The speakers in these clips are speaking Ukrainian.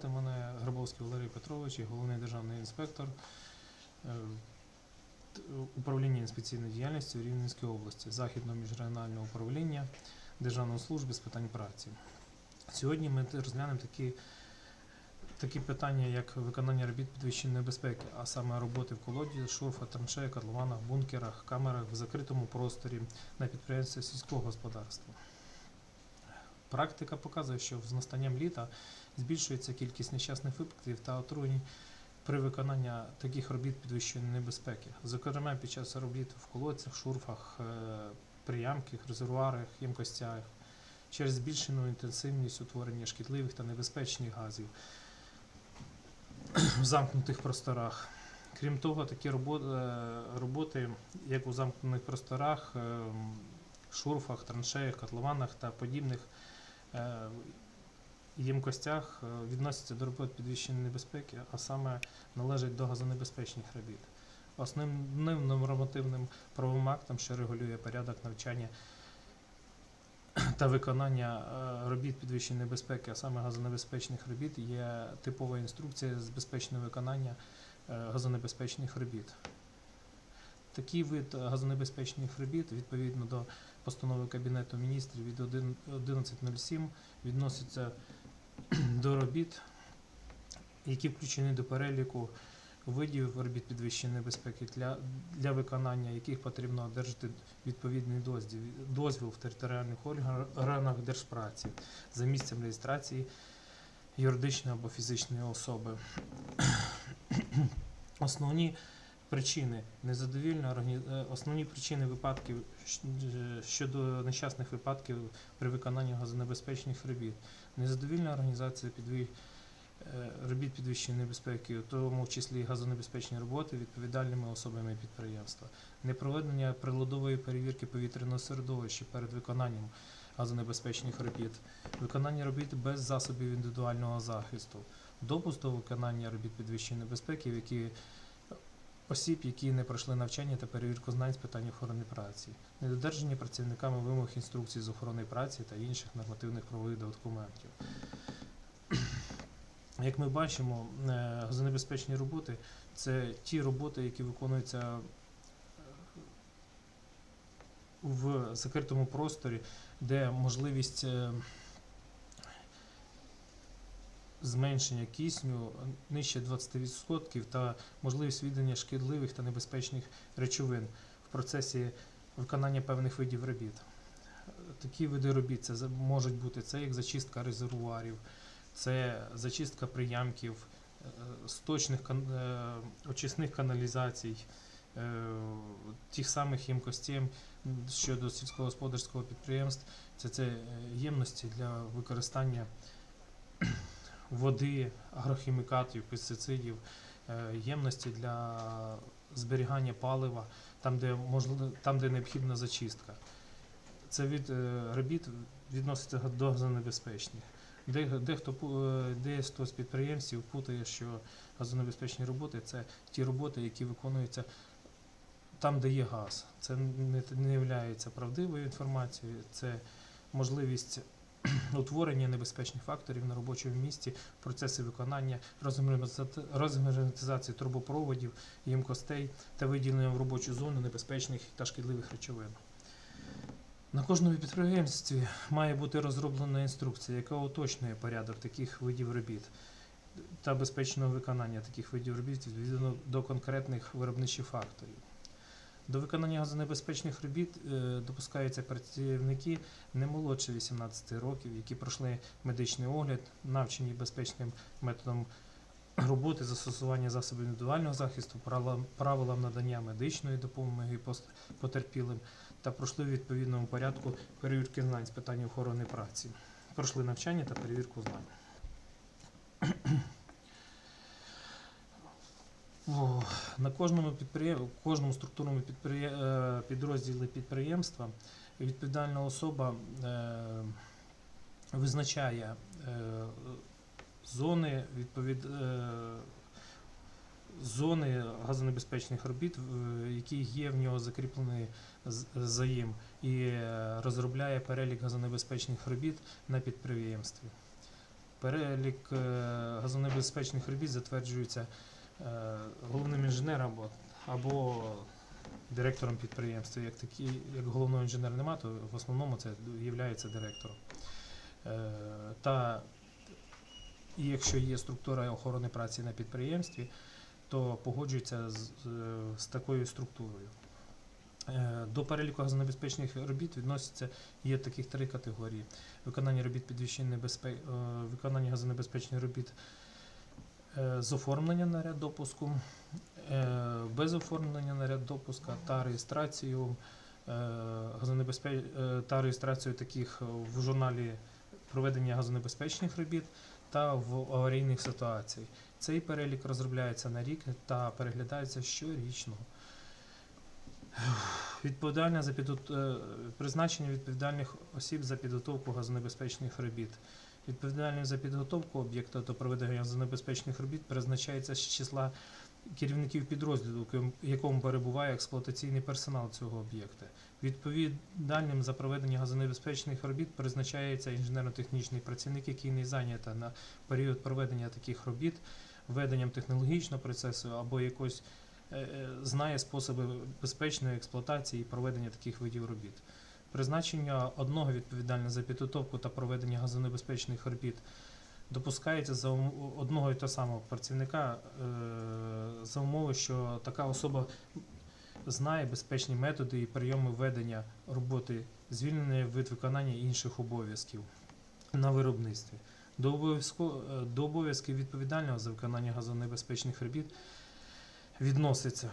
Звати мене Грабовський Валерій Петрович, я головний державний інспектор е, управління інспекційної діяльності у Рівненській області, Західного міжрегіонального управління Державної служби з питань праці. Сьогодні ми розглянемо такі, такі питання, як виконання робіт підвищеної безпеки, а саме роботи в колоді, шурфах, траншеях, котлованах, бункерах, камерах в закритому просторі на підприємстві сільського господарства. Практика показує, що з настанням літа збільшується кількість нещасних випадків та отруєнь при виконанні таких робіт підвищеної небезпеки. Зокрема, під час робіт в колодцях, шурфах, е, приямках, резервуарах, ємкостях, через збільшену інтенсивність утворення шкідливих та небезпечних газів в замкнутих просторах. Крім того, такі е, роботи, як у замкнених просторах, е, шурфах, траншеях, котлованах та подібних ємкостях е, відносяться до робот підвищеної небезпеки, а саме належать до газонебезпечних робіт. Основним нормативним правовим актом, що регулює порядок навчання та виконання е, робіт підвищеної небезпеки, а саме газонебезпечних робіт, є типова інструкція з безпечного виконання е, газонебезпечних робіт. Такий вид газонебезпечних робіт відповідно до постанови Кабінету міністрів від 11.07 відноситься до робіт, які включені до переліку видів робіт підвищеної безпеки, для, для виконання яких потрібно одержати відповідний дозвіл, дозвіл в територіальних органах держпраці за місцем реєстрації юридичної або фізичної особи. Основні причини незадовільної органі... е, основні причини випадків е, щодо нещасних випадків при виконанні газонебезпечних робіт. Незадовільна організація е, робіт підвищеної небезпеки, у тому числі газонебезпечні роботи відповідальними особами підприємства, непроведення приладової перевірки повітряного середовища перед виконанням газонебезпечних робіт, виконання робіт без засобів індивідуального захисту, допуск до виконання робіт підвищеної небезпеки, які осіб, які не пройшли навчання та перевірку знань з питань охорони праці, недодержання працівниками вимог інструкцій з охорони праці та інших нормативних правових документів. Як ми бачимо, е, газонебезпечні роботи це ті роботи, які виконуються е, в закритому просторі, де можливість е, зменшення кисню нижче 20% та можливість віддання шкідливих та небезпечних речовин в процесі виконання певних видів робіт. Такі види робіт це можуть бути це як зачистка резервуарів, це зачистка приямків, е, сточних е, очисних каналізацій, е, тих самих ємкостей щодо сільськогосподарського підприємств. Це, це ємності для використання води, агрохімікатів, пестицидів, е, ємності для зберігання палива, там, де можливо, там, де необхідна зачистка. Це від е, робіт відноситься до газонебезпечних. Дехто е, дехто з підприємців путає, що газонебезпечні роботи це ті роботи, які виконуються там, де є газ. Це не, не є правдивою інформацією, це можливість утворення небезпечних факторів на робочому місці, процеси виконання, розгерметизації трубопроводів, ємкостей та виділення в робочу зону небезпечних та шкідливих речовин. На кожному підприємстві має бути розроблена інструкція, яка уточнює порядок таких видів робіт та безпечного виконання таких видів робіт відповідно до конкретних виробничих факторів. До виконання газонебезпечних робіт е, допускаються працівники не молодше 18 років, які пройшли медичний огляд, навчені безпечним методом роботи, застосування засобів індивідуального захисту, правилам, надання медичної допомоги потерпілим та пройшли в відповідному порядку перевірки знань з питань охорони праці. Пройшли навчання та перевірку знань. На кожному підприєм... кожному структурному підприє... е, підрозділі підприємства відповідальна особа е, визначає е, зони відповід... зони газонебезпечних робіт, які є в нього закріплені з- заїм, і розробляє перелік газонебезпечних робіт на підприємстві. Перелік газонебезпечних робіт затверджується головним інженером або, директором підприємства. Як, такі, як головного інженера немає, то в основному це є директором. Е, Та і якщо є структура охорони праці на підприємстві, то погоджується з, з, такою структурою. Е, До переліку газонебезпечних робіт відносяться є таких три категорії: виконання робіт підвищення небезпеки, виконання газонебезпечних робіт е, з оформлення на ряд допуску, е, без оформлення на ряд допуска та реєстрацію е, е, та реєстрацію таких в журналі проведення газонебезпечних робіт та в аварійних ситуаціях. Цей перелік розробляється на рік та переглядається щорічно. Відповідальне за підгот... е, призначення відповідальних осіб за підготовку газонебезпечних робіт. Відповідальність за підготовку об'єкта та проведення газонебезпечних робіт призначається з числа керівників підрозділу, в якому перебуває експлуатаційний персонал цього об'єкта. Відповідальним за проведення газонебезпечних робіт призначається інженерно-технічний працівник, який не зайнята на період проведення таких робіт веденням технологічного процесу або якось знає способи безпечної експлуатації і проведення таких видів робіт. Призначення одного відповідального за підготовку та проведення газонебезпечних робіт допускається за одного і того самого працівника е, за умови, що така особа знає безпечні методи і прийоми ведення роботи, звільнення від виконання інших обов'язків на виробництві. Е, до обов'язків відповідального за виконання газонебезпечних робіт відноситься.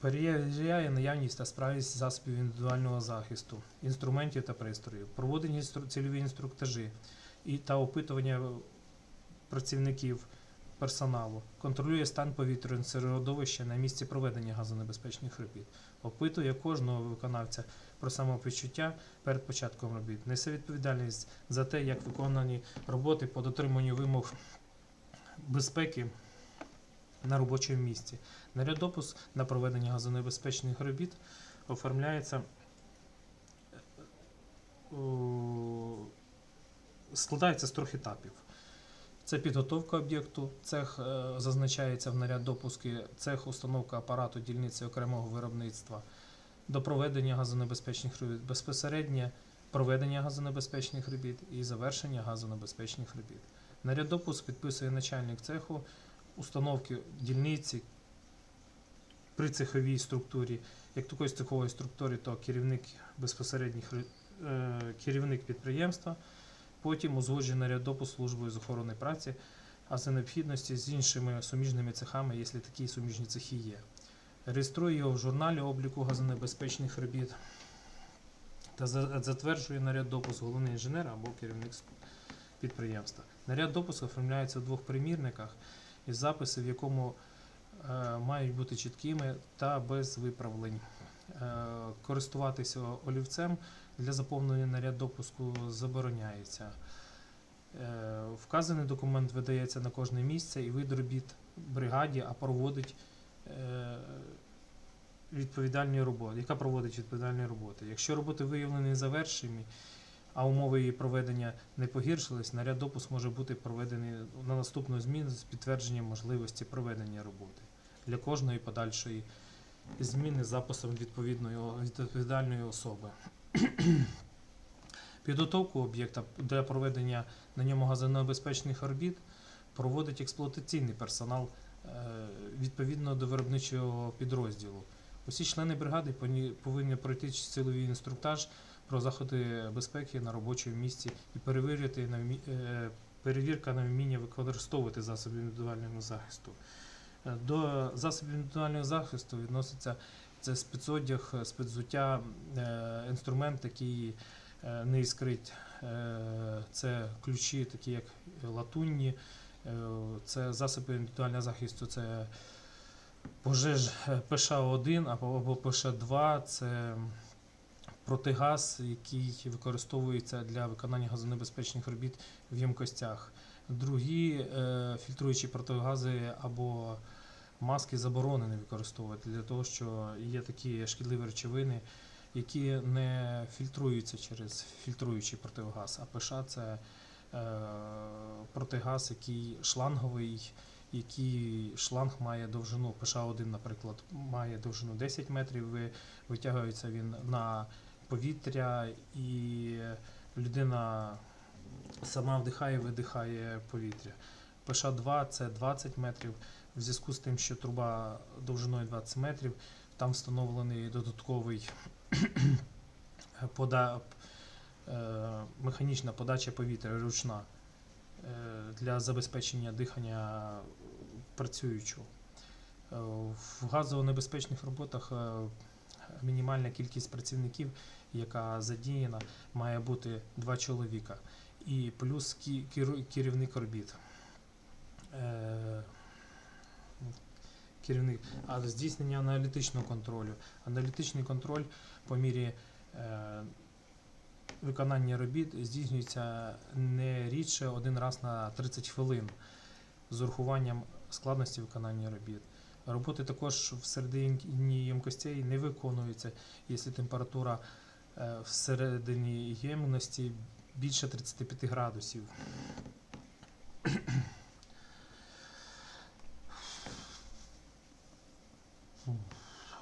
Перевіряє наявність та справність засобів індивідуального захисту, інструментів та пристроїв, інстру- цільові інструктажі і та опитування працівників персоналу, контролює стан повітряного середовища на місці проведення газонебезпечних робіт, опитує кожного виконавця про самопочуття перед початком робіт, несе відповідальність за те, як виконані роботи по дотриманню вимог безпеки на робочому місці. Наряд допуск на проведення газонебезпечних робіт оформляється е, складається з трьох етапів. Це підготовка об'єкту, цех е, зазначається в наряд допуски, цех установка апарату дільниці окремого виробництва до проведення газонебезпечних робіт, безпосереднє проведення газонебезпечних робіт і завершення газонебезпечних робіт. Наряд допуск підписує начальник цеху установки дільниці при цеховій структурі. Як такої цехової структури, то керівник безпосередніх е, керівник підприємства, потім узгоджений наряд службою з охорони праці, а за необхідності з іншими суміжними цехами, якщо такі суміжні цехи є. Реєструє його в журналі обліку газонебезпечних робіт та затверджує наряд допуск головний інженер або керівник підприємства. Наряд допуску оформляється в двох примірниках із записи, в якому е, мають бути чіткими та без виправлень. Е, користуватися олівцем для заповнення наряд допуску забороняється. Е, вказаний документ видається на кожне місце і вид робіт бригаді, а проводить відповідальні роботи, яка проводить відповідальні роботи. Якщо роботи виявлені завершені, а умови її проведення не погіршились, наряд допуск може бути проведений на наступну зміну з підтвердженням можливості проведення роботи для кожної подальшої зміни записом відповідної відповідальної особи. Підготовку об'єкта для проведення на ньому газонебезпечних робіт проводить експлуатаційний персонал е, відповідно до виробничого підрозділу. Усі члени бригади повинні пройти силовий інструктаж про заходи безпеки на робочому місці і перевірити на е, перевірка на вміння використовувати засоби індивідуального захисту. Е, До засобів індивідуального захисту відноситься це спецодяг, спецзуття, е, інструмент, який не іскрить. Це ключі, такі як латунні, це засоби індивідуального захисту, це пожеж е, ПШ-1 або, або ПШ-2, це протигаз, який використовується для виконання газонебезпечних робіт в ємкостях. Другі е, фільтруючі протигази або маски заборонені використовувати для того, що є такі шкідливі речовини, які не фільтруються через фільтруючий противогаз. А ПШ це е, протигаз, який шланговий, який шланг має довжину ПШ-1, наприклад, має довжину 10 метрів, ви- витягується він на повітря, і людина сама вдихає, видихає повітря. ПШ-2 це 20 метрів. В зв'язку з тим, що труба довжиною 20 метрів, там встановлений додатковий пода, е, механічна подача повітря ручна е, для забезпечення дихання працюючого. Е, В газонебезпечних роботах е, мінімальна кількість працівників, яка задіяна, має бути два чоловіка. І плюс керівник робіт. Е, Керівник, а здійснення аналітичного контролю. Аналітичний контроль по мірі е, виконання робіт здійснюється не рідше один раз на 30 хвилин з урахуванням складності виконання робіт. Роботи також всередині ємкостей не виконуються, якщо температура всередині ємності більше 35 градусів.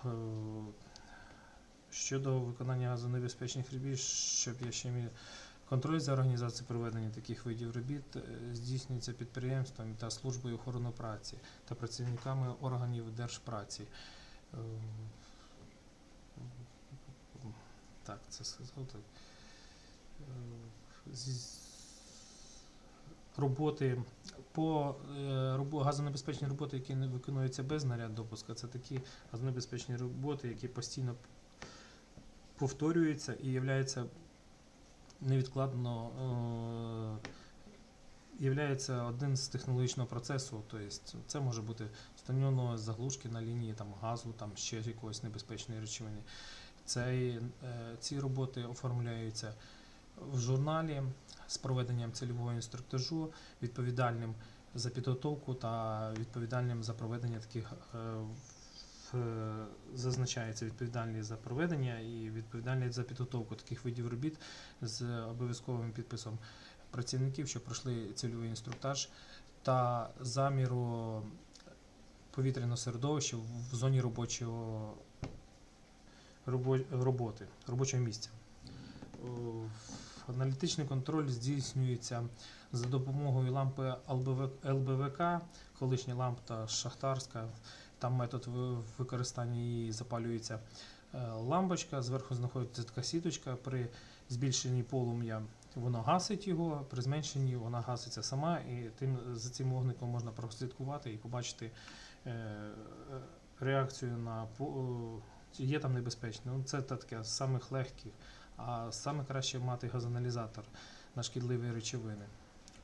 Е, Щодо виконання газонебезпечних робіт, щоб я ще міг контроль за організацією проведення таких видів робіт е, здійснюється підприємствами та службою охорони праці та працівниками органів держпраці. Так, це сказав так. Е, Роботи по е, газонебезпечні роботи, які не виконуються без знаряд допуска, це такі газонебезпечні роботи, які постійно повторюються і являються невідкладно е, являється один з технологічного процесу. Тобто це може бути встановлено заглушки на лінії там, газу, там ще якоїсь небезпечної речовини. Цей, е, ці роботи оформляються в журналі з проведенням цільового інструктажу, відповідальним за підготовку та відповідальним за проведення таких е, е, зазначається відповідальність за проведення і відповідальність за підготовку таких видів робіт з обов'язковим підписом працівників, що пройшли цільовий інструктаж та заміру повітряного середовища в зоні робочого робо- роботи, робочого місця. Аналітичний контроль здійснюється за допомогою лампи ЛБВК, колишня лампа шахтарська. Там метод використання її запалюється е, лампочка, зверху знаходиться така сіточка. При збільшенні полум'я воно гасить його, при зменшенні вона гаситься сама, і тим за цим вогником можна прослідкувати і побачити е, е, реакцію на є там небезпечно. Ну, це та таке з самих легких. А саме краще мати газоаналізатор на шкідливі речовини.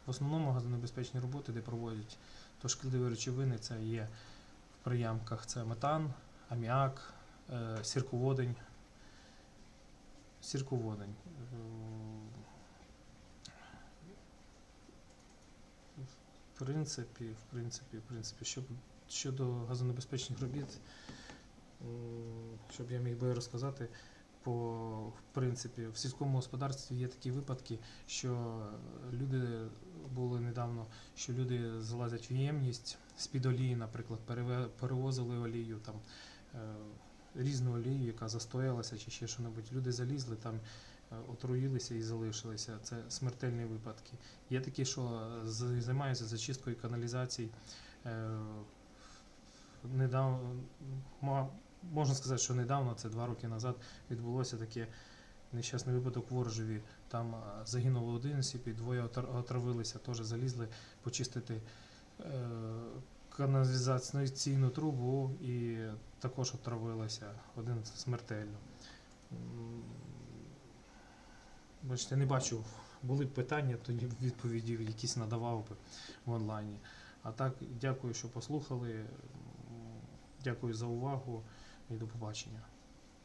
В основному газонебезпечні роботи, де проводять то шкідливі речовини, це є в приямках це метан, аміак, е, сірководень. Сірководень. В принципі, в принципі, в принципі, щодо газонебезпечних робіт, щоб я міг би розказати, по в принципі, в сільському господарстві є такі випадки, що люди були недавно, що люди залазять в ємність з-під олії, наприклад, перевозили олію там. е, Різну олію, яка застоялася чи ще що-небудь. Люди залізли там, е, отруїлися і залишилися. Це смертельні випадки. Є такі, що займаються зачисткою каналізацій. Е, Недавно, можна сказати, що недавно, це два роки назад, відбулося таке нещасний випадок в Ворожеві. Там загинуло один осіб і двоє отравилися, теж залізли почистити е, каналізаційну трубу і також отравилися, один смертельно. Бачите, не бачу, були б питання, тоді відповіді якісь надавав би в онлайні. А так, дякую, що послухали. Дякую за увагу і до побачення.